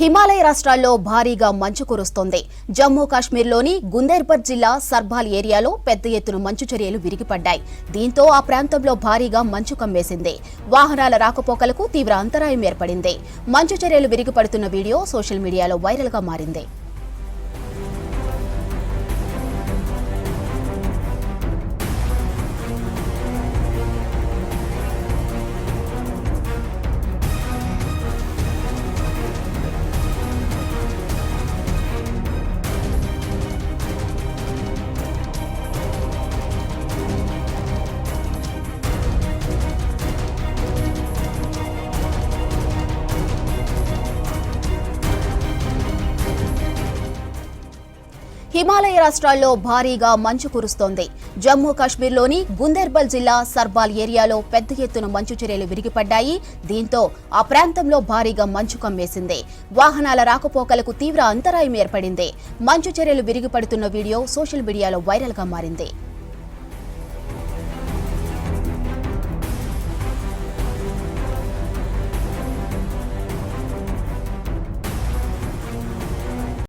హిమాలయ రాష్ట్రాల్లో భారీగా మంచు కురుస్తోంది. జమ్మూ కాశ్మీర్లోని గుందేర్బర్ జిల్లా సర్బాల్ ఏరియాలో పెద్ద ఎత్తున మంచు చర్యలు విరిగిపడ్డాయి. దీంతో ఆ ప్రాంతంలో భారీగా మంచు కమ్మేసింది. వాహనాల రాకపోకలకు తీవ్ర అంతరాయం ఏర్పడింది. మంచు చర్యలు విరిగిపడుతున్న వీడియో సోషల్ మీడియాలో వైరల్గా మారింది. హిమాలయ రాష్ట్రాల్లో భారీగా మంచు కురుస్తోంది. జమ్మూ కాశ్మీర్లోని గుందేర్బల్ జిల్లా సర్బాల్ ఏరియాలో పెద్ద ఎత్తున మంచు చర్యలు విరిగిపడ్డాయి. దీంతో ఆ ప్రాంతంలో భారీగా మంచు కమ్మేసింది. వాహనాల రాకపోకలకు తీవ్ర అంతరాయం ఏర్పడింది. మంచు చర్యలు విరిగిపడుతున్న వీడియో సోషల్ మీడియాలో వైరల్గా మారింది.